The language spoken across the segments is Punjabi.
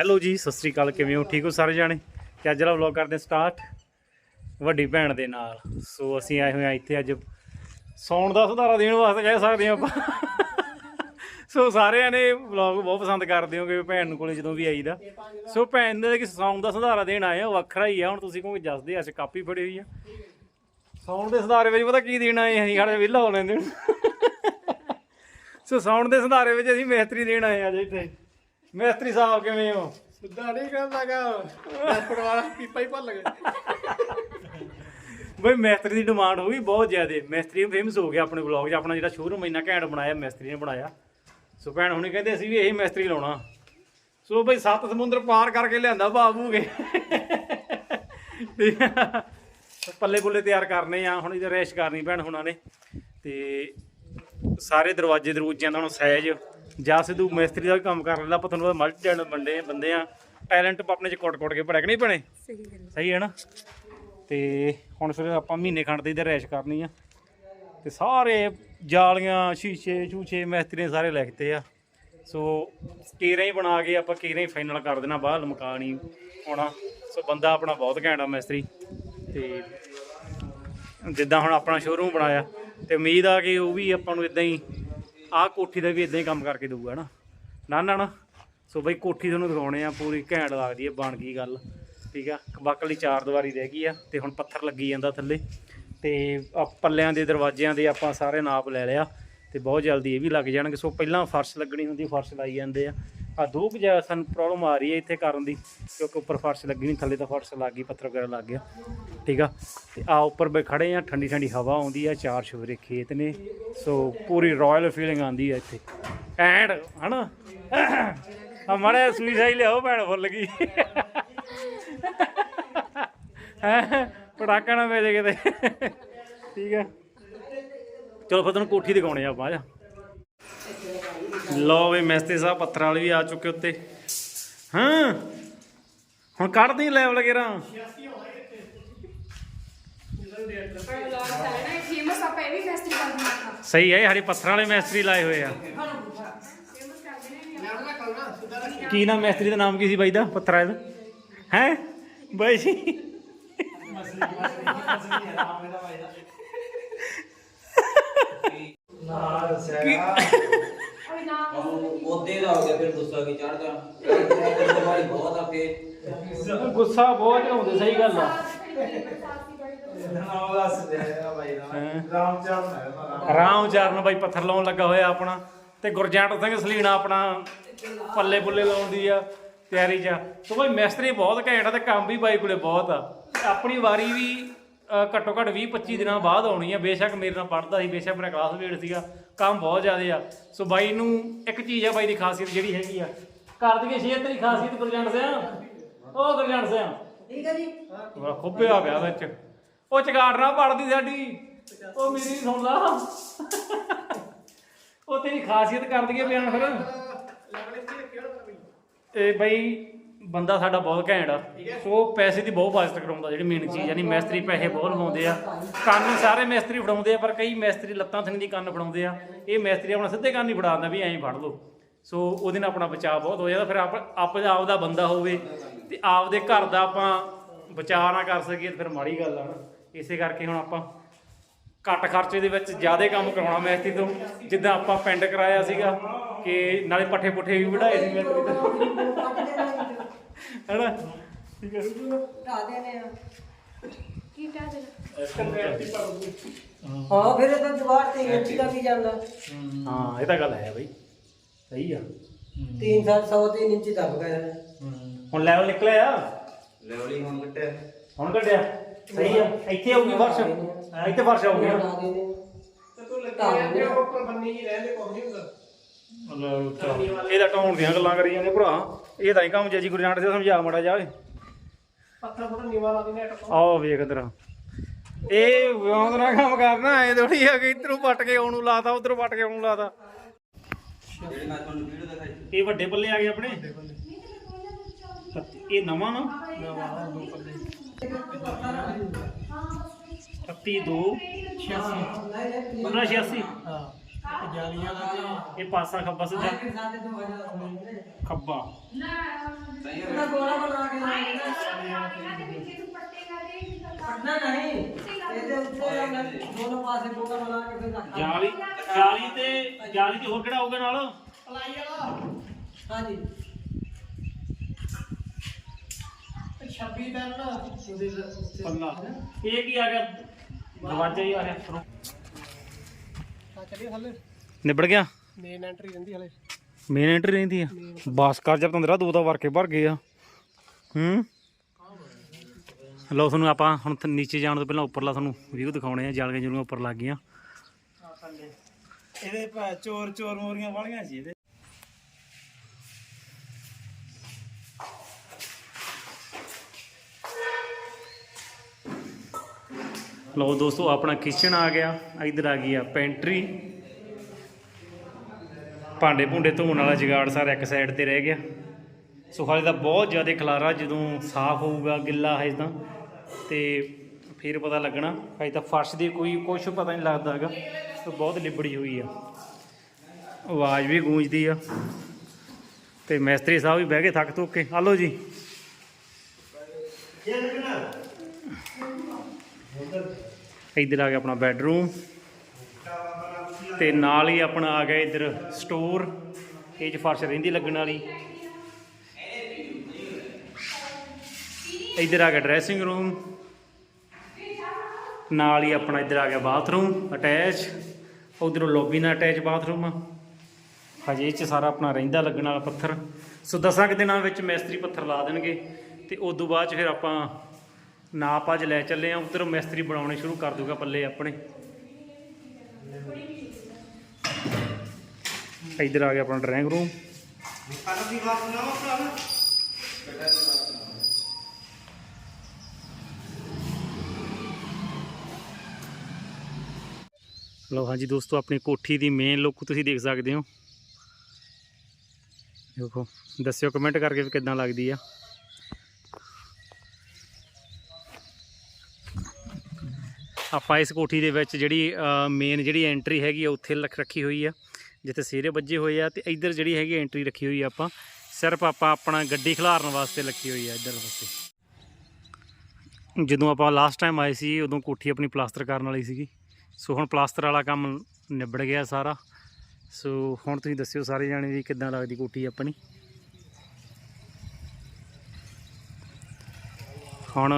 ਹੈਲੋ ਜੀ, ਸਤਿ ਸ੍ਰੀ ਅਕਾਲ, ਕਿਵੇਂ ਹੋ? ਠੀਕ ਹੋ ਸਾਰੇ ਜਾਣੇ? ਤੇ ਅੱਜ ਦਾ ਵਲੌਗ ਕਰਦੇ ਸਟਾਰਟ ਵੱਡੀ ਭੈਣ ਦੇ ਨਾਲ। ਸੋ ਅਸੀਂ ਆਏ ਹੋਏ ਆ ਇੱਥੇ ਅੱਜ ਸੌਣ ਦਾ ਸੁਧਾਰਾ ਦੇਣ ਵਾਸਤੇ ਕਹਿ ਸਕਦੇ ਹਾਂ ਆਪਾਂ। ਸੋ ਸਾਰਿਆਂ ਨੇ ਵਲੌਗ ਬਹੁਤ ਪਸੰਦ ਕਰਦੇ ਹੋਗੇ ਭੈਣ ਨੂੰ ਕੋਲੇ ਜਦੋਂ ਵੀ ਆਈਦਾ। ਸੋ ਭੈਣ ਦੇ ਕਿ ਸੌਣ ਦਾ ਸੁਧਾਰਾ ਦੇਣ ਆਏ ਆ, ਉਹ ਵੱਖਰਾ ਹੀ ਆ। ਹੁਣ ਤੁਸੀਂ ਕਹੋਗੇ ਜੱਸਦੇ ਅੱਜ ਕਾਪੀ ਫੜੀ ਹੋਈ ਆ। ਸੌਣ ਦੇ ਸੁਧਾਰੇ ਵਿੱਚ ਪਤਾ ਕੀ ਦੇਣ ਆਏ ਅਸੀਂ? ਖੜੇ ਵਿਹਲਾ ਹੋ ਲੈਂਦੇ ਸੋ ਸੌਣ ਦੇ ਸੁਧਾਰੇ ਵਿੱਚ ਅਸੀਂ ਮਿਹਤਰੀ ਦੇਣ ਆਏ ਆ ਅੱਜ ਇੱਥੇ। ਮਿਸਤਰੀ ਸਾਹਿਬ ਕਿਵੇਂ ਹੋ? ਸਿੱਧਾ ਨਹੀਂ ਕਰਨ ਲੱਗਾ ਡਾਕਟਰ ਵਾਲਾ ਪੀਪਾ ਹੀ ਭੁੱਲ ਗਏ। ਬਈ ਮਿਸਤਰੀ ਦੀ ਡਿਮਾਂਡ ਹੋ ਗਈ ਬਹੁਤ ਜ਼ਿਆਦਾ। ਮਿਸਤਰੀ ਫੇਮਸ ਹੋ ਗਿਆ ਆਪਣੇ ਵਲੌਗ 'ਚ। ਆਪਣਾ ਜਿਹੜਾ ਸ਼ੋਰੂਮ ਇੰਨਾ ਘੈਂਟ ਬਣਾਇਆ ਮਿਸਤਰੀ ਨੇ ਬਣਾਇਆ। ਸੋ ਭੈਣ ਹੁਣੇ ਕਹਿੰਦੇ ਅਸੀਂ ਵੀ ਇਹੀ ਮਿਸਤਰੀ ਲਾਉਣਾ। ਸੋ ਬਈ ਸੱਤ ਸਮੁੰਦਰ ਪਾਰ ਕਰਕੇ ਲਿਆਂਦਾ ਬਾਬੂਗੇ ਠੀਕ ਆ। ਪੱਲੇ ਪੁੱਲੇ ਤਿਆਰ ਕਰਨੇ ਆ। ਹੁਣ ਇਹਦੇ ਰੈਸ਼ ਕਰਨੀ ਭੈਣ ਹੁਣਾਂ ਨੇ। ਤੇ ਸਾਰੇ ਦਰਵਾਜ਼ੇ ਦਰੂਜਿਆਂ ਦਾ ਹੁਣ ਸਾਈਜ਼ ਜਾਂ ਸਿੱਧੂ ਮਿਸਤਰੀ ਦਾ ਵੀ ਕੰਮ ਕਰ ਲੈਂਦਾ ਆਪਾਂ ਤੁਹਾਨੂੰ ਮਲਟੀ ਟੈਲੈਂਟ ਬੰਦੇ ਬੰਦੇ ਆ। ਟੈਲੈਂਟ ਆਪਣੇ ਚ ਕੋਟ-ਕੋਟ ਕੇ ਪੜਿਆ ਕਿ ਨਹੀਂ ਭੈਣੇ। ਸਹੀ ਗੱਲ ਸਹੀ ਹੈ ਨਾ? ਤੇ ਹੁਣ ਫਿਰ ਆਪਾਂ ਮਹੀਨੇ ਖੰਡ ਦੀ ਤੇ ਰੈਸ਼ ਕਰਨੀ ਆ। ਤੇ ਸਾਰੇ ਜਾਲੀਆਂ ਸ਼ੀਸ਼ੇ ਛੂਛੇ ਮਿਸਤਰੀ ਨੇ ਸਾਰੇ ਲਿਖਤੇ ਆ। ਸੋ ਕੇਰਾਂ ਹੀ ਬਣਾ ਕੇ ਆਪਾਂ ਕੇਰਾਂ ਹੀ ਫਾਈਨਲ ਕਰ ਦੇਣਾ ਬਾਹਰ ਲਮਕਾ ਨਹੀਂ ਹੋਣਾ ਸੋ ਬੰਦਾ ਆਪਣਾ ਬਹੁਤ ਘੈਂਟ ਆ ਮਿਸਤਰੀ। ਤੇ ਜਿੱਦਾਂ ਹੁਣ ਆਪਣਾ ਸ਼ੋਰੂਮ ਬਣਾਇਆ ਤੇ ਉਮੀਦ ਆ ਕਿ ਉਹ ਵੀ ਆਪਾਂ ਨੂੰ ਇਦਾਂ ਹੀ ਆਹ ਕੋਠੀ ਦਾ ਵੀ ਇਦਾਂ ਹੀ ਕੰਮ ਕਰਕੇ ਦਊਗਾ ਨਾ। ਨਾ ਨਾ ਨਾ। ਸੋ ਬਈ ਕੋਠੀ ਤੁਹਾਨੂੰ ਦਿਖਾਉਣੇ ਆ, ਪੂਰੀ ਘੈਂਟ ਲੱਗਦੀ ਹੈ ਬਣ ਗਈ ਗੱਲ। ਠੀਕ ਆ? ਬਾਕਲੀ ਚਾਰ ਦੀਵਾਰੀ ਰਹਿ ਗਈ ਆ ਤੇ ਹੁਣ ਪੱਥਰ ਲੱਗੀ ਜਾਂਦਾ ਥੱਲੇ। ਤੇ ਆਹ ਪੱਲਿਆਂ ਦੇ, ਦਰਵਾਜ਼ਿਆਂ ਦੇ ਆਪਾਂ ਸਾਰੇ ਨਾਪ ਲੈ ਲਿਆ ਤੇ ਬਹੁਤ ਜਲਦੀ ਇਹ ਵੀ ਲੱਗ ਜਾਣਗੇ। ਸੋ ਪਹਿਲਾਂ ਫਰਸ਼ ਲੱਗਣੀ ਹੁੰਦੀ, ਫਰਸ਼ ਲਾਈ ਜਾਂਦੇ ਆ। ਆ ਦੋ ਕੁ ਸਾਨੂੰ ਪ੍ਰੋਬਲਮ ਆ ਰਹੀ ਹੈ ਇੱਥੇ ਕਰਨ ਦੀ, ਕਿਉਂਕਿ ਉੱਪਰ ਫਰਸ਼ ਲੱਗੀ ਨਹੀਂ, ਥੱਲੇ ਤਾਂ ਫਰਸ਼ ਲੱਗ ਗਈ, ਪੱਥਰ ਵਗੈਰਾ ਲੱਗ ਗਿਆ। ਠੀਕ ਆ? ਤੇ ਆ ਉੱਪਰ ਬੈ ਖੜੇ ਆ, ਠੰਡੀ ਠੰਡੀ ਹਵਾ ਆਉਂਦੀ ਆ, ਚਾਰ ਸ਼ੁਵਰੇ ਖੇਤ ਨੇ, ਸੋ ਪੂਰੀ ਰਾਇਲ ਫੀਲਿੰਗ ਆਉਂਦੀ ਆ ਇੱਥੇ। ਐਂਡ, ਹਨਾ? ਆ ਮੜੇ ਸੂਈ ਸਾਈ ਲਿਆਓ ਭੈਣ, ਫੁੱਲ ਗਈ ਹੈਂ? ਪਟਾਕਾ ਨਾ ਵੇਜੇ ਕਿਤੇ। ਠੀਕ ਆ? ਚਲੋ ਫਿਰ ਤੁਹਾਨੂੰ ਕੋਠੀ ਦਿਖਾਉਣੇ ਆ ਆਪਾਂ, ਆ ਲਓ ਵੀ ਮਿਸਤਰੀ ਸਾਹਿਬ, ਪੱਥਰਾਂ ਵਾਲੇ ਵੀ ਆ ਚੁੱਕੇ ਉੱਤੇ। ਹਾਂ, ਹੁਣ ਕੱਢਦੇ ਲੈਵਲ ਗੇਰਾ। ਸਹੀ ਹੈ ਹਰੀ ਪੱਥਰਾਂ ਵਾਲੇ ਮਿਸਤਰੀ ਲਾਏ ਹੋਏ ਆ। ਕੀ ਨਾਮ ਮਿਸਤਰੀ ਦਾ, ਨਾਮ ਕੀ ਸੀ ਬਾਈ ਦਾ, ਪੱਥਰ ਵਾਲੇ ਦਾ? ਹੈ? ਬਾਈ ਜੀ। ਓਏ ਨਾ ਉਹਦੇ ਦਾ ਹੋ ਗਿਆ ਫਿਰ ਗੁੱਸਾ ਕੀ ਚੜਦਾ ਤੇ ਵਾਲੀ ਬਹੁਤ ਆ ਫੇ ਗੁੱਸਾ ਬਹੁਤ ਚੜਾਉਂਦੇ ਸਹੀ ਗੱਲ ਆ। ਨਾਮ ਬਾਈ ਰਾਮ ਚਰਨ ਹੈ ਉਹਦਾ ਰਾਮ ਚਰਨ ਬਾਈ ਪੱਥਰ ਲਾਉਣ ਲੱਗਾ ਹੋਇਆ ਆਪਣਾ। ਤੇ ਗੁਰਜੰਟ ਸਿੰਘ ਸਲੀਣਾ ਆਪਣਾ ਪੱਲੇ ਪੁੱਲੇ ਲਾਉਣ ਦੀ ਆ ਤਿਆਰੀ 'ਚ। ਸੋ ਬਾਈ ਮਿਸਤਰੀ ਬਹੁਤ ਘੈਂਟ ਆ ਤੇ ਕੰਮ ਵੀ ਬਾਈ ਕੋਲੇ ਬਹੁਤ ਆ। ਆਪਣੀ ਵਾਰੀ ਵੀ ਘੱਟੋ ਘੱਟ 20 25 ਦਿਨਾਂ ਬਾਅਦ ਆਉਣੀ ਆ। ਬੇਸ਼ੱਕ ਮੇਰੇ ਨਾਲ ਪੜਦਾ ਸੀ ਬੇਸ਼ੱਕ ਮੇਰਾ ਕਲਾਸ ਵੇੜ ਸੀਗਾ। ਕੰਮ ਬਹੁਤ ਜ਼ਿਆਦਾ ਆ। ਸੋ ਬਾਈ ਨੂੰ ਇੱਕ ਚੀਜ਼ ਆ ਬਾਈ ਦੀ ਖਾਸੀਅਤ ਜਿਹੜੀ ਹੈਗੀ ਆ। ਕਰ ਦਈਏ ਸ਼ੇਅਰ ਤੇਰੀ ਖਾਸੀਅਤ ਗੁਰਜੰਟ ਸਿੰਘ ਉਹ ਗੁਰਜੰਟ ਸਿੰਘ ਠੀਕ ਹੈ ਜੀ। ਖੁੱਬਿਆ ਪਿਆ ਵਿੱਚ। ਉਹ ਚਗਾੜ ਨਾ ਪੜਦੀ ਸਾਡੀ। ਉਹ ਮੇਰੀ ਨਹੀਂ ਸੁਣਦਾ ਉਹ ਤੇਰੀ ਖਾਸੀਅਤ ਕਰ ਦਈਏ ਬਿਆਨ ਫਿਰ। ਇਹ ਬਈ ਬੰਦਾ ਸਾਡਾ ਬਹੁਤ ਘੈਂਟ ਆ। ਸੋ ਪੈਸੇ ਦੀ ਬਹੁਤ ਬਚਤ ਕਰਾਉਂਦਾ ਜਿਹੜੀ ਮੇਨ ਚੀਜ਼ ਯਾਨੀ ਮਿਸਤਰੀ ਪੈਸੇ ਬਹੁਤ ਲਵਾਉਂਦੇ ਆ। ਕੰਨ ਸਾਰੇ ਮਿਸਤਰੀ ਫੜਾਉਂਦੇ ਆ, ਪਰ ਕਈ ਮਿਸਤਰੀ ਲੱਤਾਂ ਥੰਗ ਦੀ ਕੰਨ ਫੜਾਉਂਦੇ ਆ। ਇਹ ਮਿਸਤਰੀ ਆਪਣਾ ਸਿੱਧੇ ਕੰਨ ਹੀ ਫੜਾ ਦਿੰਦਾ ਵੀ ਐਂ ਫੜ ਲਓ। ਸੋ ਉਹਦੇ ਨਾਲ ਆਪਣਾ ਬਚਾਅ ਬਹੁਤ ਹੋ ਜਾਂਦਾ। ਫਿਰ ਆਪ ਆਪ ਦਾ ਬੰਦਾ ਹੋਵੇ ਤੇ ਆਪਦੇ ਘਰ ਦਾ ਆਪਾਂ ਬਚਾਅ ਨਾ ਕਰ ਸਕੀਏ ਤੇ ਫਿਰ ਮਾੜੀ ਗੱਲ ਆ ਨਾ। ਇਸੇ ਕਰਕੇ ਹੁਣ ਆਪਾਂ ਘੱਟ ਖਰਚੇ ਦੇ ਵਿੱਚ ਜ਼ਿਆਦਾ ਕੰਮ ਕਰਾਉਣਾ ਮਿਸਤਰੀ ਤੋਂ। ਜਿੱਦਾਂ ਆਪਾਂ ਪਿੰਡ ਕਰਾਇਆ ਸੀਗਾ ਕਿ ਨਾਲੇ ਪੱਠੇ ਪੁੱਠੇ ਵੀ ਵਢਾਏ ਸੀ ਮਿਸਤਰੀ ਤੋਂ। ਹੈਨਾ? ਠੀਕ ਹੈ। ਕੀ ਕਹਿ ਦੇ ਹਾਂ ਫਿਰ ਇਹ ਤਾਂ ਦੀਵਾਰ ਤੇ ਇੱਟ ਦਾ ਕੀ ਜਾਂਦਾ? ਹਾਂ। ਇਹ ਤਾਂ ਗੱਲ ਹੈ ਬਈ। ਸਹੀ ਆ। 3 ਸਾਲ 100 3 ਇੰਚ ਦੱਬ ਗਿਆ ਹੁਣ ਲੈਵਲ ਨਿਕਲਿਆ? ਆ ਲੈਵਲੀ ਹੁਣ ਕੱਟਿਆ ਹੁਣ ਕੱਢਿਆ ਸਹੀ ਆ। ਇੱਥੇ ਆਊਗੀ ਫਰਸ਼? ਇੱਥੇ ਫਰਸ਼ ਆਊਗੀ ਨਾ। ਲਾ ਦੇਣੇ ਤੇ ਤੂੰ ਲੱਗੇ ਜਾਂਦੇ ਉੱਪਰ ਬੰਨੀ ਹੀ ਰਹਿੰਦੇ ਕੋਈ ਨਹੀਂ ਹੁੰਦਾ? ਇਹਦਾ ਟਾਉਣ ਦੀਆਂ ਗੱਲਾਂ ਕਰੀ ਜਾਂਦੇ ਭਰਾ। ਇਹ ਤਾਂ ਹੀ ਕੰਮ ਜੱਜੀ ਗੁਰਜੰਟ ਸਿੰਘ ਸਮਝਾ ਮੜਾ ਜਾ ਓਏ। ਪੱਥਰ ਪੁੱਥਰ ਨੀਵਾ ਲਾ ਦਿੰਦੇ ਆਓ ਵੇਖ ਇਧਰ। ਇਹ ਵਿਉਂਦ ਨਾਲ ਕੰਮ ਕਰਨਾ ਐ ਥੋੜੀ ਆ ਕਿ ਇਧਰੋਂ ਪੱਟ ਕੇ ਆਉਣ ਨੂੰ ਲਾਤਾ ਉਧਰੋਂ ਪੱਟ ਕੇ ਆਉਣ ਨੂੰ ਲਾਤਾ। ਜਿਹੜੇ ਮੈਂ ਤੁਹਾਨੂੰ ਵੀਡੀਓ ਦਿਖਾਈ ਇਹ ਵੱਡੇ ਪੱਲੇ ਆ ਗਏ ਆਪਣੇ? ਇਹ ਨਵਾਂ ਨਾ? 32 2 86 1586 ਹਾਂ। ਇਹ ਪਾਸਾ ਖੱਬਾ ਸੱਜਾ ਖੱਬਾ। ਉਹਦਾ ਗੋਲਾ ਬਣਾ ਕੇ ਪੜਨਾ ਨਹੀਂ। ਇਹਦੇ ਉੱਤੇ ਦੋਨੋਂ ਪਾਸੇ ਗੋਲਾ ਬਣਾ ਕੇ ਫਿਰ ਰੱਖਣਾ ਜਾਲੀ ਜਾਲੀ ਤੇ ਜਾਲੀ ਤੇ ਹੋਰ ਕਿਹੜਾ ਹੋਊਗਾ ਨਾਲ? ਪਲਾਈ ਵਾਲਾ। ਹਾਂਜੀ। 26 ਦਿਨ ਉਹਦੇ ਇਹ ਕੀ ਆ ਗਿਆ? ਦਰਵਾਜ਼ਾ ਹੀ ਆ ਰਿਹਾ ਆ ਚੱਲੀ ਹਲੇ। ਨਿਬੜ ਗਿਆ? ਮੇਨ ਐਂਟਰੀ ਰਹਿੰਦੀ ਹਲੇ। ਮੇਨ ਐਂਟਰੀ ਰਹਿੰਦੀ ਆ? ਬਸ ਕਰ ਜਬ ਤੰਦਰਾ ਦੋ ਦਾ ਵਰ ਕੇ ਭਰ ਗਏ ਆ। ਹੂੰ? ਲਓ ਤੁਹਾਨੂੰ ਆਪਾਂ ਹੁਣ ਨੀਚੇ ਜਾਣ ਤੋਂ ਪਹਿਲਾਂ ਉੱਪਰਲਾ ਤੁਹਾਨੂੰ ਵੀਊ ਦਿਖਾਉਣੇ ਆ ਜਾਲੀਆਂ ਜੁਲੀਆਂ ਉੱਪਰ ਲੱਗ ਗਈਆਂ। ਇਹਦੇ ਚੋਰ ਚੋਰ ਮੋਰੀਆਂ ਵਾਲੀਆਂ ਸੀ ਇਹਦੇ। ਲਓ ਦੋਸਤੋ, ਆਪਣਾ ਕਿਚਨ ਆ ਗਿਆ। ਇਧਰ ਆ ਗਈ ਆ ਪੈਂਟਰੀ ਭਾਂਡੇ ਭੁੰਡੇ ਧੋਣ ਵਾਲਾ ਜਗਾੜ ਸਾਰਾ ਇੱਕ ਸਾਈਡ ਤੇ ਰਹਿ ਗਿਆ। ਸੋ ਹਾਲੇ ਤਾਂ ਬਹੁਤ ਜ਼ਿਆਦਾ ਖਲਾਰਾ, ਜਦੋਂ ਸਾਫ਼ ਹੋਊਗਾ ਗਿੱਲਾ ਹੈ ਤਾਂ। ਤੇ ਫਿਰ ਪਤਾ ਲੱਗਣਾ, ਹਜੇ ਤਾਂ ਫਰਸ਼ ਦੀ ਕੋਈ ਕੁਝ ਪਤਾ ਨਹੀਂ ਲੱਗਦਾ ਹੈਗਾ। ਸੋ ਬਹੁਤ ਲਿਬੜੀ ਹੋਈ ਆ। ਆਵਾਜ਼ ਵੀ ਗੂੰਜਦੀ ਆ। ਤੇ ਮੈਸਤਰੀ ਸਾਹਿਬ ਵੀ ਬਹਿ ਕੇ ਥੱਕ ਥੁੱਕ ਕੇ। ਹਲੋ ਜੀ। ਇੱਧਰ ਆ ਗਿਆ ਆਪਣਾ ਬੈੱਡਰੂਮ ਤੇ ਨਾਲ ਹੀ ਆਪਣਾ ਆ ਗਿਆ ਇੱਧਰ ਸਟੋਰ, ਇਹ 'ਚ ਫਰਸ਼ ਰਹਿੰਦੀ ਲੱਗਣ ਵਾਲੀ। ਇੱਧਰ ਆ ਗਿਆ ਡਰੈਸਿੰਗ ਰੂਮ, ਨਾਲ ਹੀ ਆਪਣਾ ਇੱਧਰ ਆ ਗਿਆ ਬਾਥਰੂਮ ਅਟੈਚ, ਉਧਰੋਂ ਲੌਬੀ ਨਾਲ ਅਟੈਚ ਬਾਥਰੂਮ। ਆ ਹਜੇ ਇਹ 'ਚ ਸਾਰਾ ਆਪਣਾ ਰਹਿੰਦਾ ਲੱਗਣ ਵਾਲਾ ਪੱਥਰ। ਸੋ ਦਸਾਂ ਕੁ ਦਿਨਾਂ ਵਿੱਚ ਮਿਸਤਰੀ ਪੱਥਰ ਲਾ ਦੇਣਗੇ ਤੇ ਉਸ ਤੋਂ ਬਾਅਦ 'ਚ ਫਿਰ ਆਪਾਂ ਨਾਪ ਅੱਜ ਲੈ ਚੱਲੇ ਆ, ਉਧਰ ਮਿਸਤਰੀ ਬਣਾਉਣੇ ਸ਼ੁਰੂ ਕਰ ਦੂਗਾ ਪੱਲੇ ਆਪਣੇ। ਇੱਧਰ ਆ ਗਿਆ ਆਪਣਾ ਡਰਾਇੰਗ ਰੂਮ ਲਓ ਹਾਂਜੀ ਦੋਸਤੋ, ਆਪਣੀ ਕੋਠੀ ਦੀ ਮੇਨ ਲੁੱਕ ਤੁਸੀਂ ਦੇਖ ਸਕਦੇ ਹੋ। ਦੇਖੋ, ਦੱਸਿਓ ਕਮੈਂਟ ਕਰਕੇ ਵੀ ਕਿੱਦਾਂ ਲੱਗਦੀ ਆ। ਆਪਾਂ ਇਸ ਕੋਠੀ ਦੇ ਵਿੱਚ ਜਿਹੜੀ ਮੇਨ ਜਿਹੜੀ ਐਂਟਰੀ ਹੈਗੀ ਆ, ਉੱਥੇ ਲੱਖ ਰੱਖੀ ਹੋਈ ਆ। ਜਿੱਥੇ ਸਿਰੇ ਵੱਜੇ ਹੋਏ ਆ ਤੇ ਇੱਧਰ ਜਿਹੜੀ ਹੈਗੀ ਐਂਟਰੀ ਰੱਖੀ ਹੋਈ ਆ ਆਪਾਂ। ਸਿਰਫ ਆਪਾਂ ਆਪਣਾ ਗੱਡੀ ਖਿਲਾਰਨ ਵਾਸਤੇ ਰੱਖੀ ਹੋਈ ਆ ਇੱਧਰ ਵਾਸਤੇ। ਜਦੋਂ ਆਪਾਂ ਲਾਸਟ ਟਾਈਮ ਆਏ ਸੀ, ਉਦੋਂ ਕੋਠੀ ਆਪਣੀ ਪਲਾਸਟਰ ਕਰਨ ਵਾਲੀ ਸੀਗੀ। ਸੋ ਹੁਣ ਪਲਾਸਟਰ ਵਾਲਾ ਕੰਮ ਨਿਬੜ ਗਿਆ ਸਾਰਾ। ਸੋ ਹੁਣ ਤੁਸੀਂ ਦੱਸਿਓ ਸਾਰੇ ਜਾਣੇ ਵੀ ਕਿੱਦਾਂ ਲੱਗਦੀ ਕੋਠੀ ਆਪਣੀ। ਹੁਣ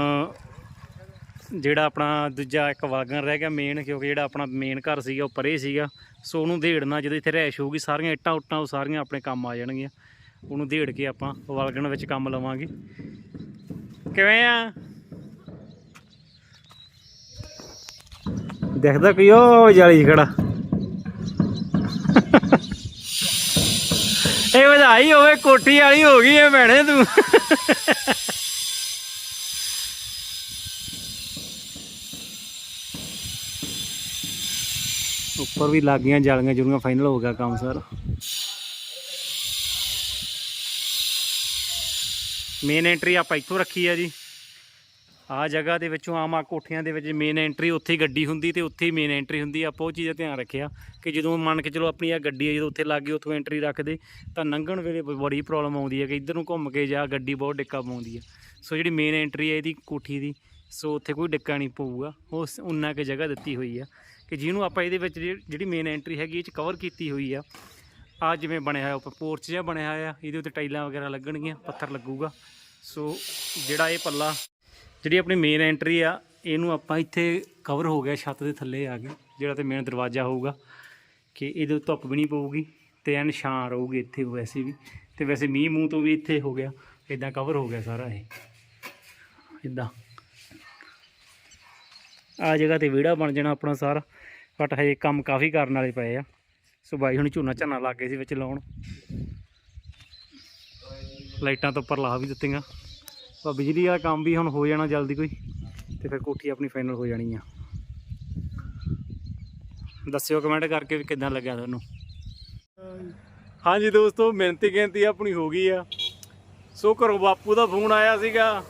ਜਿਹੜਾ ਆਪਣਾ ਦੂਜਾ ਇੱਕ ਵਾਗਨ ਰਹਿ ਗਿਆ ਮੇਨ ਕਿਉਂਕਿ ਜਿਹੜਾ ਆਪਣਾ ਮੇਨ ਘਰ ਸੀਗਾ, ਉਹ ਪਰੇ ਸੀਗਾ। ਸੋ ਉਹਨੂੰ ਦੇੜਨਾ, ਜਦੋਂ ਇੱਥੇ ਰਹਿਸ਼ ਹੋਊਗੀ, ਸਾਰੀਆਂ ਇੱਟਾਂ ਉੱਟਾਂ, ਉਹ ਸਾਰੀਆਂ ਆਪਣੇ ਕੰਮ ਆ ਜਾਣਗੀਆਂ। ਉਹਨੂੰ ਦੇੜ ਕੇ ਆਪਾਂ ਵਾਗਨ ਵਿੱਚ ਕੰਮ ਲਵਾਂਗੇ। ਕਿਵੇਂ ਆ? ਦੇਖਦਾ ਕੋਈ ਉਹ ਜਾਲੀ ਖੜਾ। ਇਹ ਵਧਾਈ ਹੋਵੇ, ਕੋਠੀ ਵਾਲੀ ਹੋ ਗਈ ਐ ਭੈਣੇ ਤੂੰ। ਉੱਪਰ ਵੀ ਲੱਗ ਗਈਆਂ ਜਾਲੀਆਂ ਜੁਲੀਆਂ ਫਾਈਨਲ ਹੋ ਗਿਆ ਕੰਮ ਸਰ। ਮੇਨ ਐਂਟਰੀ ਆਪਾਂ ਇੱਥੋਂ ਰੱਖੀ ਆ ਜੀ। ਆ ਜਗ੍ਹਾ ਦੇ ਵਿੱਚੋਂ ਆਮ ਆ ਕੋਠੀਆਂ ਦੇ ਵਿੱਚ ਮੇਨ ਐਂਟਰੀ ਉੱਥੇ ਹੀ ਗੱਡੀ ਹੁੰਦੀ ਤੇ ਉੱਥੇ ਹੀ ਮੇਨ ਐਂਟਰੀ ਹੁੰਦੀ। ਆਪਾਂ ਉਹ ਚੀਜ਼ ਦਾ ਧਿਆਨ ਰੱਖਿਆ ਕਿ ਜਦੋਂ ਮੰਨ ਕੇ ਚਲੋ ਆਪਣੀ ਆ ਗੱਡੀ ਹੈ ਜਦੋਂ ਉੱਥੇ ਲੱਗ ਗਈ, ਉੱਥੋਂ ਐਂਟਰੀ ਰੱਖਦੇ, ਤਾਂ ਲੰਘਣ ਵੇਲੇ ਬੜੀ ਪ੍ਰੋਬਲਮ ਆਉਂਦੀ ਹੈ ਕਿ ਇੱਧਰ ਨੂੰ ਘੁੰਮ ਕੇ ਜਾ ਗੱਡੀ ਬਹੁਤ ਡਿੱਕਾ ਪਾਉਂਦੀ ਹੈ ਸੋ ਜਿਹੜੀ ਮੇਨ ਐਂਟਰੀ ਹੈ ਇਹਦੀ ਕੋਠੀ ਦੀ, ਸੋ ਉੱਥੇ ਕੋਈ ਡਿੱਕਾ ਨਹੀਂ ਪਊਗਾ। ਉਹ ਉਨਾ ਕੁ ਜਗ੍ਹਾ ਦਿੱਤੀ ਹੋਈ ਆ। ਕਿ ਜਿਹਨੂੰ ਆਪਾਂ ਇਹਦੇ ਵਿੱਚ ਜਿਹੜੀ- ਜਿਹੜੀ ਮੇਨ ਐਂਟਰੀ ਹੈਗੀ, ਇਹ ਚ ਕਵਰ ਕੀਤੀ ਹੋਈ ਆ। ਆ ਜਿਵੇਂ ਬਣਿਆ ਹੋਇਆ ਉੱਪਰ ਪੋਰਚ ਜਿਹਾ ਬਣਿਆ ਹੋਇਆ, ਇਹਦੇ ਉੱਤੇ ਟਾਈਲਾਂ ਵਗੈਰਾ ਲੱਗਣਗੀਆਂ, ਪੱਥਰ ਲੱਗੂਗਾ। ਸੋ ਜਿਹੜਾ ਇਹ ਪੱਲਾ, ਜਿਹੜੀ ਆਪਣੀ ਮੇਨ ਐਂਟਰੀ ਆ, ਇਹਨੂੰ ਆਪਾਂ ਇੱਥੇ ਕਵਰ ਹੋ ਗਿਆ ਛੱਤ ਦੇ ਥੱਲੇ ਆ ਗਏ ਜਿਹੜਾ ਤੇ ਮੇਨ ਦਰਵਾਜ਼ਾ ਹੋਊਗਾ, ਕਿ ਇਹਦੇ ਉੱਤੇ ਧੁੱਪ ਵੀ ਨਹੀਂ ਪਊਗੀ ਤੇ ਐਨ ਛਾਂ ਰਹੂਗੀ ਇੱਥੇ ਵੈਸੇ ਵੀ। ਤੇ ਵੈਸੇ ਮੀਂਹ ਮੂੰਹ ਤੋਂ ਵੀ ਇੱਥੇ ਹੋ ਗਿਆ ਇਦਾਂ ਕਵਰ ਹੋ ਗਿਆ ਸਾਰਾ ਇਹ। ਇਦਾਂ ਆ ਜਗ੍ਹਾ ਤੇ ਵਿਹੜਾ ਬਣ ਜਾਣਾ ਆਪਣਾ ਸਾਰਾ। ਬਟ ਹਜੇ ਕੰਮ ਕਾਫੀ ਕਰਨ ਵਾਲੇ ਪਏ ਆ। ਸੋ ਬਾਈ ਹੁਣ ਝੋਨਾ ਝਾਨਾ ਲੱਗ ਗਏ ਸੀ ਵਿੱਚ ਲਾਉਣ। ਲਾਈਟਾਂ ਤੋਂ ਉੱਪਰ ਲਾ ਵੀ ਦਿੱਤੀਆਂ। ਤਾਂ ਬਿਜਲੀ ਵਾਲਾ ਕੰਮ ਵੀ ਹੁਣ ਹੋ ਜਾਣਾ ਜਲਦੀ ਕੋਈ, ਤੇ ਫਿਰ ਕੋਠੀ ਆਪਣੀ ਫਾਈਨਲ ਹੋ ਜਾਣੀ ਆ। ਦੱਸਿਓ ਕਮੈਂਟ ਕਰਕੇ ਵੀ ਕਿੱਦਾਂ ਲੱਗਿਆ ਤੁਹਾਨੂੰ? ਹਾਂਜੀ ਦੋਸਤੋ ਮਿਹਨਤੀ ਗਿਣਤੀ ਆਪਣੀ ਹੋ ਗਈ ਆ। ਸੋ ਘਰੋਂ ਬਾਪੂ ਦਾ ਫੋਨ ਆਇਆ ਸੀਗਾ।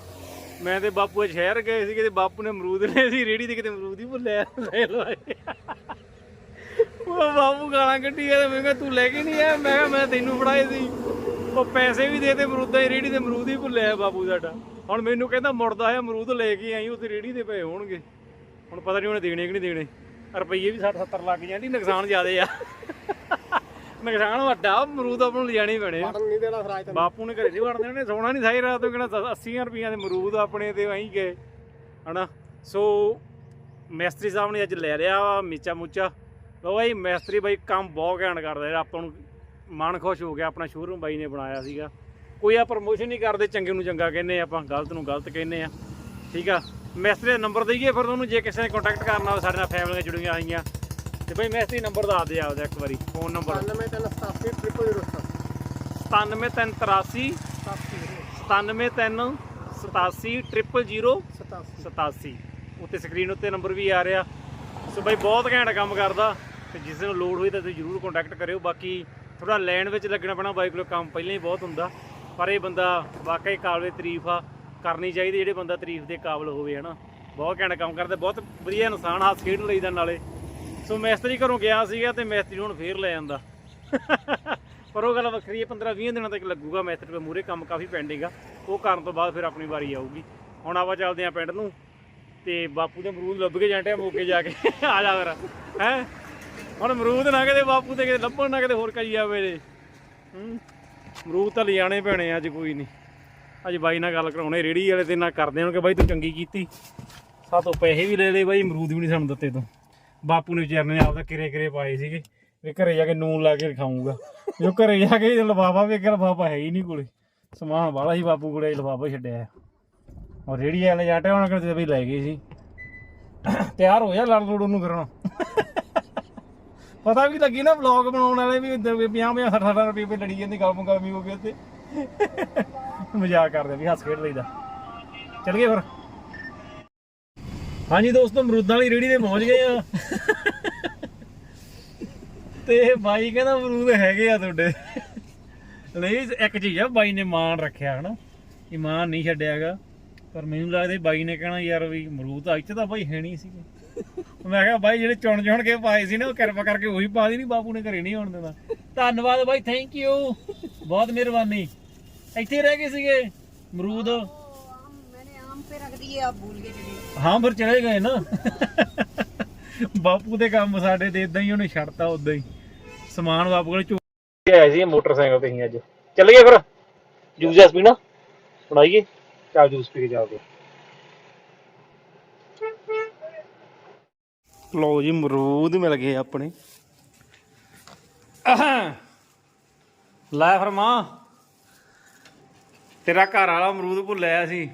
ਮੈਂ ਤੇ ਬਾਪੂ ਸ਼ਹਿਰ ਗਏ ਸੀ ਕਿਤੇ ਬਾਪੂ ਨੇ ਅਮਰੂਦ ਲਏ ਸੀ, ਰੇੜੀ ਤੇ ਕਿਤੇ ਅਮਰੂਦ ਹੀ ਭੁੱਲਿਆ ਲੈ ਲਵਾਏ ਉਹ ਬਾਬੂ ਗਾਲਾਂ ਕੱਢੀ ਗਿਆ ਤੇ ਮੈਂ ਕਿਹਾ, ਤੂੰ ਲੈ ਕੇ ਨਹੀਂ ਆਇਆ? ਮੈਂ ਕਿਹਾ, ਮੈਂ ਤੈਨੂੰ ਫੜਾਏ ਸੀ। ਉਹ ਪੈਸੇ ਵੀ ਦੇ ਤੇ ਅਮਰੂਦਾਂ ਦੀ ਰੇੜੀ ਤੇ ਅਮਰੂਦ ਹੀ ਭੁੱਲਿਆ ਬਾਪੂ ਸਾਡਾ। ਹੁਣ ਮੈਨੂੰ ਕਹਿੰਦਾ, ਮੁੜਦਾ ਆ ਅਮਰੂਦ ਲੈ ਕੇ ਆਈ ਉੱਥੇ ਰੇੜੀ ਦੇ ਪਏ ਹੋਣਗੇ। ਹੁਣ ਪਤਾ ਨਹੀਂ ਉਹਨੇ ਦੇਣੇ ਕਿ ਨਹੀਂ ਦੇਣੇ। ਰੁਪਈਏ ਵੀ 60 70 ਲੱਗ ਜਾਂਦੀ, ਨੁਕਸਾਨ ਜ਼ਿਆਦੇ ਆ। ਨੁਕਸਾਨ ਵੱਡਾ ਅਮਰੂਦ ਆਪਾਂ ਨੂੰ ਲਿਜਾਣੇ ਪੈਣੇ ਆ। ਨਹੀਂ ਦੇਣਾ ਫਰਾਜ ਤੈਨੂੰ। ਬਾਪੂ ਨੇ ਘਰੇ ਨਹੀਂ ਵੜਦੇ ਉਹਨੇ ਸੋਣਾ ਨਹੀਂ ਸਾਰੀ ਰਾਤ ਤੋਂ ਕਿਹੜਾ 80 ਰੁਪਈਆਂ ਦੇ ਅਮਰੂਦ ਆਪਣੇ ਤੇ ਵਹੀਂ ਗਏ ਹਨਾ? ਸੋ ਮਿਸਤਰੀ ਸਾਹਿਬ ਨੇ ਅੱਜ ਲੈ ਲਿਆ ਵਾ ਮੀਚਾ ਮੁੱਚਾ ਲੋ ਬਾਈ ਮਿਸਤਰੀ ਬਾਈ ਕੰਮ ਬਹੁਤ ਘੈਂਟ ਕਰਦਾ ਯਾਰ ਆਪਾਂ ਨੂੰ ਮਨ ਖੁਸ਼ ਹੋ ਗਿਆ ਆਪਣਾ ਸ਼ੋਰੂਮ ਬਾਈ ਨੇ ਬਣਾਇਆ ਸੀਗਾ। ਕੋਈ ਆ ਪ੍ਰਮੋਸ਼ਨ ਨਹੀਂ ਕਰਦੇ ਚੰਗੇ ਨੂੰ ਚੰਗਾ ਕਹਿੰਦੇ ਆਪਾਂ ਗਲਤ ਨੂੰ ਗਲਤ ਕਹਿੰਦੇ ਆ। ਠੀਕ ਆ? ਮਿਸਤਰੀ ਦਾ ਨੰਬਰ ਦਈਏ ਫਿਰ ਉਹਨੂੰ ਜੇ ਕਿਸੇ ਨੇ ਕੰਟੈਕਟ ਕਰਨਾ ਹੋਵੇ ਸਾਡੇ ਨਾਲ ਫੈਮਲੀਆਂ ਜੁੜੀਆਂ ਹੋਈਆਂ। ਤੇ ਬਾਈ ਮਿਸਤਰੀ ਨੰਬਰ ਦੱਸ ਦੇ ਆਪਦਾ ਇੱਕ ਵਾਰੀ ਫੋਨ ਨੰਬਰ 93 97383 97387 87 ਉੱਤੇ ਸਕਰੀਨ ਉੱਤੇ ਨੰਬਰ ਵੀ ਆ ਰਿਹਾ। ਸੋ ਬਾਈ ਬਹੁਤ ਘੈਂਟ ਕੰਮ ਕਰਦਾ ਤੇ ਜਿਸ ਨੂੰ ਲੋੜ ਹੋਈ ਤਾਂ ਤੁਸੀਂ ਜਰੂਰ ਕੰਟੈਕਟ ਕਰਿਓ। ਬਾਕੀ ਥੋੜਾ ਲੈਣ ਵਿੱਚ ਲੱਗਣਾ ਪੈਣਾ ਬਾਈ ਕੋਲ ਕੰਮ ਪਹਿਲਾਂ ਹੀ ਬਹੁਤ ਹੁੰਦਾ। ਪਰ ਇਹ ਬੰਦਾ ਵਾਕਈ ਕਾਬਲੇ ਤਾਰੀਫ ਆ, ਕਰਨੀ ਚਾਹੀਦੀ, ਜਿਹੜੇ ਬੰਦਾ ਤਾਰੀਫ ਦੇ ਕਾਬਲ ਹੋਵੇ, ਹਨਾ। ਬਹੁਤ ਘੈਂਟ ਕੰਮ ਕਰਦਾ, ਬਹੁਤ ਵਧੀਆ ਇਨਸਾਨ, ਹੱਸ ਖੇਡ ਲਈਦਾ ਨਾਲੇ। ਸੋ ਮਿਸਤਰੀ ਘਰੋਂ ਗਿਆ ਸੀਗਾ ਤੇ ਮਿਸਤਰੀ ਹੁਣ ਫੇਰ ਲੈ ਜਾਂਦਾ। ਪਰ ਉਹ ਗੱਲ ਵੱਖਰੀ ਹੈ 15 20 ਦਿਨਾਂ ਤੱਕ ਲੱਗੂਗਾ ਮਿਸਤਰੀ ਦੇ ਮੂਰੇ ਕੰਮ ਕਾਫੀ ਪੈਂਡਿੰਗ। ਆ ਉਹ ਕਰਨ ਤੋਂ ਬਾਅਦ ਫਿਰ ਆਪਣੀ ਵਾਰੀ ਆਊਗੀ। ਹੁਣ ਆਪਾਂ ਚੱਲਦੇ ਆਂ ਪਿੰਡ ਨੂੰ ਤੇ ਬਾਪੂ ਦੇ ਅਮਰੂਦ ਲੱਭ ਕੇ ਜਾਂਟੇ ਮੋਕੇ ਜਾ ਕੇ। ਆ ਜਾ ਫਿਰ। ਹੈ? ਹੁਣ ਅਮਰੂਦ ਨਾ ਕਿਤੇ ਬਾਪੂ ਤੇ ਕਿਤੇ ਲੱਭਣ, ਨਾ ਕਿਤੇ ਹੋਰ ਕਰੀ ਜਾਵੇ ਜੇ। ਹੂੰ? ਅਮਰੂਦ ਤਾਂ ਲਿਜਾਣੇ ਪੈਣੇ ਆ, ਅੱਜ ਕੋਈ ਨਹੀਂ। ਅੱਜ ਬਾਈ ਨਾਲ ਗੱਲ ਕਰਾਉਣੇ, ਰੇੜੀ ਵਾਲੇ ਤੇ ਨਾਲ ਕਰਦੇ ਹਾਂ ਕਿ ਬਾਈ ਤੂੰ ਚੰਗੀ ਕੀਤੀ। ਸਾਤੋਂ ਪੈਸੇ ਵੀ ਲੈ ਲਏ ਬਾਈ, ਅਮਰੂਦ ਵੀ ਨਹੀਂ ਸਾਨੂੰ ਦਿੱਤੇ ਤੂੰ। ਬਾਪੂ ਨੇ ਵਿਚਾਰੇ ਨੇ ਆਪਦਾ ਕਿਰੇ ਕਿਰੇ ਪਾਏ ਸੀਗੇ ਵੀ ਘਰੇ ਜਾ ਕੇ ਨੂਨ ਲਾ ਕੇ ਖਾਊਂਗਾ। ਜੋ ਘਰੇ ਜਾ ਕੇ ਲਫਾਫਾ ਵੀ ਅੱਗੇ ਲਫਾਫਾ ਹੈ ਹੀ ਨਹੀਂ ਕੋਲੇ। ਸਮਾਨ ਵਾਲਾ ਸੀ ਬਾਪੂ ਕੋਲੇ ਲਫਾਫਾ ਛੱਡਿਆ ਔਰ ਰੇੜੀ ਵਾਲੇ ਜਾਂਟੇ ਉਹਨਾਂ ਕਹਿੰਦੇ ਵੀ ਲੈ ਗਏ ਸੀ। ਤਿਆਰ ਹੋ ਜਾ ਲੜ ਲੜ ਉਹਨੂੰ ਕਰਨਾ। ਪਤਾ ਵੀ ਲੱਗੀ ਨਾ ਵਲੌਗ ਬਣਾਉਣ ਵਾਲੇ ਵੀ 50 50 60 60 ਰੁਪਏ ਪੇ ਲੜੀ ਜਾਂਦੀ ਗਲਮ ਗਲਮੀ ਹੋ ਗਈ ਉੱਤੇ ਮਜ਼ਾਕ ਕਰਦੇ ਵੀ ਹੱਸ ਖੇਡ ਲਈਦਾ। ਚੱਲ ਗਏ ਫਿਰ। ਹਾਂਜੀ ਦੋਸਤੋ ਮਰੂਦਾਂ ਵਾਲੀ ਰੇੜੀ ਦੇ ਪਹੁੰਚ ਗਏ ਆ। ਤੇ ਬਾਈ ਕਹਿੰਦਾ ਅਮਰੂਦ ਹੈਗੇ ਆ ਤੁਹਾਡੇ। ਨਹੀਂ, ਇੱਕ ਚੀਜ਼ ਆ, ਬਾਈ ਨੇ ਮਾਨ ਰੱਖਿਆ, ਹਨਾ? ਇਮਾਨ ਨਹੀਂ ਛੱਡਿਆਗਾ। ਪਰ ਮੈਨੂੰ ਲੱਗਦਾ ਬਾਈ ਨੇ ਕਹਿਣਾ ਯਾਰ ਵੀ ਮਰੂਦ ਅੱਜ ਤਾਂ ਬਾਈ ਹੈ ਨਹੀਂ ਸੀ ਮੈਂ ਕਿਹਾ ਬਾਈ ਜਿਹੜੇ ਚੁਣ ਚੁਣ ਕੇ ਪਾਏ ਸੀ ਨਾ, ਉਹ ਕਿਰਪਾ ਕਰਕੇ ਉਹੀ ਪਾ ਦੀ, ਨਹੀਂ ਬਾਪੂ ਨੇ ਘਰੇ ਨਹੀਂ ਆਉਣ ਦੇਣਾ। ਧੰਨਵਾਦ ਬਾਈ ਥੈਂਕ ਯੂ ਬਹੁਤ ਮਿਹਰਬਾਨੀ। ਇੱਥੇ ਰਹਿ ਗਏ ਸੀਗੇ। ਮਰੂਦ पे रख दिए आप भूल गए चलिए ਹਾਂ ਫਿਰ ਚਲੇ ਗਏ ਨਾ ਬਾਪੂ ਦੇ ਕੰਮ ਸਾਡੇ ਤੇ ਇਦਾਂ ਹੀ ਉਹਨੇ ਛੱਡਤਾ ਉਦਾਂ ਹੀ ਸਮਾਨ ਬਾਪੂ ਕੋਲ ਚੁੱਕ ਆਏ ਸੀ ਮੋਟਰਸਾਈਕਲ ਤੇ ਹੀ ਅੱਜ ਚੱਲ ਗਏ ਫਿਰ ਜੂਸ ਜਸ ਪੀਣਾ ਬਣਾਈਏ ਚੱਲ ਜੂਸ ਪੀ ਕੇ ਜਾਓਗੇ ਲਓ ਜੀ ਅਮਰੂਦ ਮਿਲ ਗਏ ਆਪਣੇ ਲੈ ਫਰਮਾ ਤੇਰਾ ਘਰ ਵਾਲਾ ਅਮਰੂਦ ਭੁੱਲਿਆ ਸੀ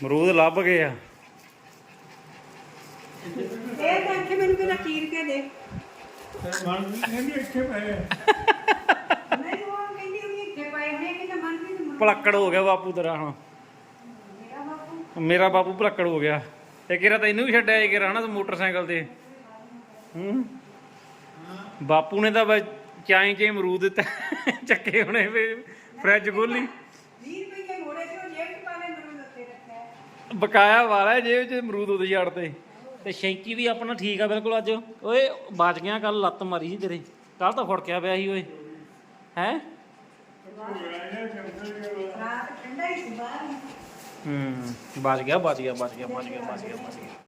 ਅਮਰੂਦ ਲੱਭ ਗਏ ਆ। ਇਹ ਤਾਂ ਕਿ ਮੈਨੂੰ ਕਿਹੜਾ ਚੀਰ ਕੇ ਦੇ। ਨਹੀਂ ਉਹ ਕਹਿੰਦੀ ਉਹ ਇੱਥੇ ਪਏ ਨੇ ਕਿ ਮਨ ਵੀ ਭਲੱਕੜ ਹੋ ਗਿਆ ਬਾਪੂ ਤੇਰਾ ਹੁਣ। ਮੇਰਾ ਬਾਪੂ? ਮੇਰਾ ਬਾਪੂ ਭਲੱਕੜ ਹੋ ਗਿਆ। ਇਹ ਕਿਰਾ ਤੈਨੂੰ ਵੀ ਛੱਡਿਆ ਇਹ ਕਿਰਾ ਨਾ ਤੂੰ ਮੋਟਰਸਾਈਕਲ ਤੇ? ਹੂੰ? ਬਾਪੂ ਨੇ ਤਾਂ ਬਸ ਚਾਈ ਚਾਈ ਅਮਰੂਦ ਦਿੱਤਾ ਚੱਕੇ ਹੋਣੇ ਫ੍ਰਿਜ ਖੋਲੀ 20 ਰੁਪਏ ਦੇ ਮੋੜੇ ਤੇ ਉਹ ਜੇਬ ਚ ਪਾ ਲੈ ਮੈਨੂੰ ਦੱਸੇ ਰੱਖਿਆ ਬਕਾਇਆ ਵਾਲਾ ਜੇਬ 'ਚ ਅਮਰੂਦ ਉਹਦੇ ਜੜ ਤੇ। ਤੇ ਸ਼ੈਂਕੀ ਵੀ ਆਪਣਾ ਠੀਕ ਆ ਬਿਲਕੁਲ ਅੱਜ। ਓਏ ਬਚ ਗਿਆ ਕੱਲ ਲੱਤ ਮਾਰੀ ਸੀ ਤੇਰੇ। ਕੱਲ ਤਾਂ ਫੜਕਿਆ ਪਿਆ ਸੀ ਓਏ। ਹੈ? ਰਾਤ ਠੰਡਾ ਹੀ ਸੀ ਬਾਹਰ ਹੂੰ। ਬਚ ਗਿਆ ਬਚ ਗਿਆ ਬਚ ਗਿਆ ਬਚ ਗਿਆ ਬਚ ਗਿਆ ਬਚ ਗਿਆ।